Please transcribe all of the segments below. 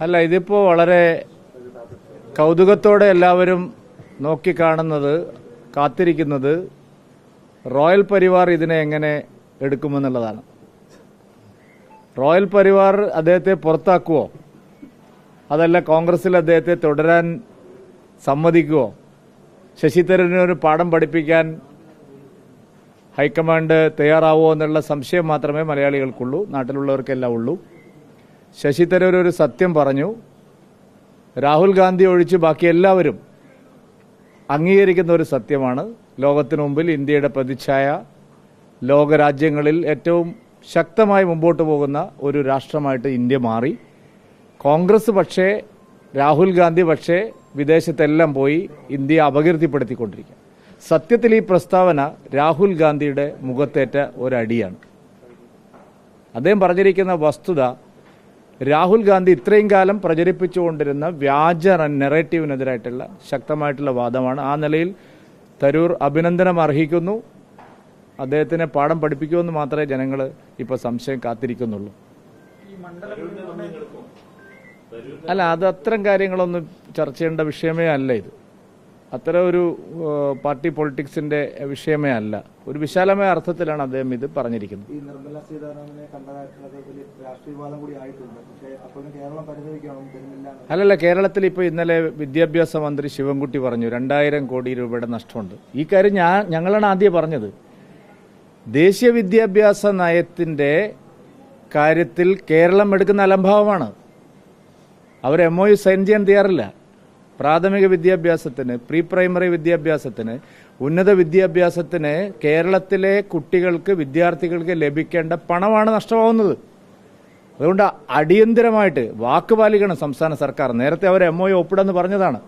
അല്ല ഇതിപ്പോ വളരെ കൗതുകത്തോടെ എല്ലാവരും നോക്കിക്കാണുന്നത് കാത്തിരിക്കുന്നത് റോയൽ പരിവാർ ഇതിനെ എങ്ങനെ എടുക്കുമെന്നുള്ളതാണ്. റോയൽ പരിവാർ അദ്ദേഹത്തെ പുറത്താക്കുവോ? അതല്ല കോൺഗ്രസിൽ അദ്ദേഹത്തെ തുടരാൻ സമ്മതിക്കുവോ? ശശി തരൂരിനൊരു പാഠം പഠിപ്പിക്കാൻ ഹൈക്കമാൻഡ് തയ്യാറാവുമോ എന്നുള്ള സംശയം മാത്രമേ മലയാളികൾക്കുള്ളൂ നാട്ടിലുള്ളവർക്കെല്ലാം ഉള്ളൂ. ശശി തരൂർ ഒരു സത്യം പറഞ്ഞു. രാഹുൽ ഗാന്ധി ഒഴിച്ച് ബാക്കി എല്ലാവരും അംഗീകരിക്കുന്ന ഒരു സത്യമാണ്. ലോകത്തിനു മുമ്പിൽ ഇന്ത്യയുടെ പ്രതിച്ഛായ ലോകരാജ്യങ്ങളിൽ ഏറ്റവും ശക്തമായി മുമ്പോട്ട് പോകുന്ന ഒരു രാഷ്ട്രമായിട്ട് ഇന്ത്യ മാറി. കോൺഗ്രസ് പക്ഷേ രാഹുൽ ഗാന്ധി പക്ഷേ വിദേശത്തെല്ലാം പോയി ഇന്ത്യയെ അപകീർത്തിപ്പെടുത്തിക്കൊണ്ടിരിക്കുക സത്യത്തിൽ ഈ പ്രസ്താവന രാഹുൽ ഗാന്ധിയുടെ മുഖത്തേറ്റ ഒരടിയാണ്. അദ്ദേഹം പറഞ്ഞിരിക്കുന്ന വസ്തുത രാഹുൽ ഗാന്ധി ഇത്രയും കാലം പ്രചരിപ്പിച്ചുകൊണ്ടിരുന്ന വ്യാജ നെറേറ്റീവിനെതിരായിട്ടുള്ള ശക്തമായിട്ടുള്ള വാദമാണ്. ആ നിലയിൽ തരൂർ അഭിനന്ദനം അർഹിക്കുന്നു. അദ്ദേഹത്തിനെ പാഠം പഠിപ്പിക്കുമെന്ന് മാത്രമേ ജനങ്ങൾ ഇപ്പോൾ സംശയം കാത്തിരിക്കുന്നുള്ളൂ. അല്ല അത് അത്തരം കാര്യങ്ങളൊന്നും ചർച്ച ചെയ്യേണ്ട വിഷയമേ അല്ല ഇത്. അത്തരം ഒരു പാർട്ടി പൊളിറ്റിക്സിന്റെ വിഷയമേ അല്ല. ഒരു വിശാലമായ അർത്ഥത്തിലാണ് അദ്ദേഹം ഇത് പറഞ്ഞിരിക്കുന്നത്. ഈ നിർമ്മല സീതാരാമനെ കണ്ടതായിട്ടുള്ളത്. അല്ലല്ല കേരളത്തിൽ ഇപ്പോൾ ഇന്നലെ വിദ്യാഭ്യാസ മന്ത്രി ശിവൻകുട്ടി പറഞ്ഞു രണ്ടായിരം കോടി രൂപയുടെ നഷ്ടമുണ്ട്. ഈ കാര്യം ഞാൻ ഞങ്ങളാണ് ആദ്യം പറഞ്ഞത്. ദേശീയ വിദ്യാഭ്യാസ നയത്തിന്റെ കാര്യത്തിൽ കേരളം എടുക്കുന്ന അലംഭാവമാണ്. അവർ എം ഒ യു സൈൻ ചെയ്യാൻ തയ്യാറില്ല. പ്രാഥമിക വിദ്യാഭ്യാസത്തിന് പ്രീ പ്രൈമറി വിദ്യാഭ്യാസത്തിന് ഉന്നത വിദ്യാഭ്യാസത്തിന് കേരളത്തിലെ കുട്ടികൾക്ക് വിദ്യാർത്ഥികൾക്ക് ലഭിക്കേണ്ട പണമാണ് നഷ്ടമാവുന്നത്. അതുകൊണ്ട് അടിയന്തിരമായിട്ട് വാക്ക് പാലിക്കണം സംസ്ഥാന സർക്കാർ. നേരത്തെ അവർ എം ഒ ഒപ്പിടെന്ന് പറഞ്ഞതാണ്.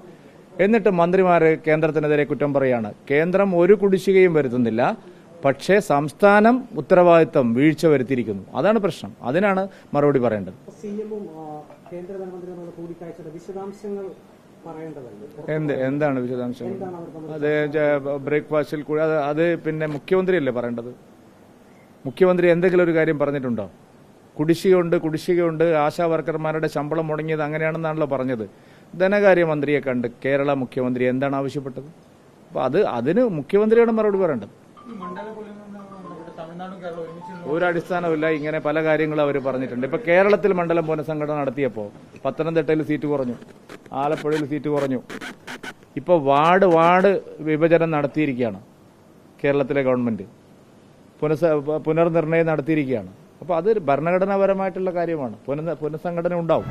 എന്നിട്ട് മന്ത്രിമാർ കേന്ദ്രത്തിനെതിരെ കുറ്റം പറയാണ്. കേന്ദ്രം ഒരു കുടിശ്ശികയും വരുത്തുന്നില്ല. പക്ഷേ സംസ്ഥാനം ഉത്തരവാദിത്തം വീഴ്ച വരുത്തിയിരിക്കുന്നു. അതാണ് പ്രശ്നം. അതിനാണ് മറുപടി പറയേണ്ടത്. എന്ത് എന്താണ് വിശദാംശങ്ങൾ? അത് ബ്രേക്ക്ഫാസ്റ്റിൽ കൂടി അത് അത് പിന്നെ മുഖ്യമന്ത്രിയല്ലേ പറയേണ്ടത്? മുഖ്യമന്ത്രി എന്തെങ്കിലും ഒരു കാര്യം പറഞ്ഞിട്ടുണ്ടോ? കുടിശ്ശികയുണ്ട് കുടിശ്ശികയുണ്ട് ആശാ വർക്കർമാരുടെ ശമ്പളം മുടങ്ങിയത് അങ്ങനെയാണെന്നാണല്ലോ പറഞ്ഞത്. ധനകാര്യമന്ത്രിയെ കണ്ട് കേരള മുഖ്യമന്ത്രി എന്താണ് ആവശ്യപ്പെട്ടത്? അപ്പോൾ അത് അതിന് മുഖ്യമന്ത്രിയാണ് മറുപടി പറയേണ്ടത്. ഒരു അടിസ്ഥാനമില്ല ഇങ്ങനെ പല കാര്യങ്ങളും അവർ പറഞ്ഞിട്ടുണ്ട്. ഇപ്പൊ കേരളത്തിൽ മണ്ഡലം പുനഃസംഘടന നടത്തിയപ്പോൾ പത്തനംതിട്ടയിൽ സീറ്റ് കുറഞ്ഞു. ആലപ്പുഴയിൽ സീറ്റ് കുറഞ്ഞു. ഇപ്പൊ വാർഡ് വാർഡ് വിഭജനം നടത്തിയിരിക്കുകയാണ് കേരളത്തിലെ ഗവൺമെന്റ്. പുനഃ പുനർനിർണയം നടത്തിയിരിക്കുകയാണ്. അപ്പോൾ അത് ഭരണഘടനാപരമായിട്ടുള്ള കാര്യമാണ്. പുനഃ പുനഃസംഘടന ഉണ്ടാവും.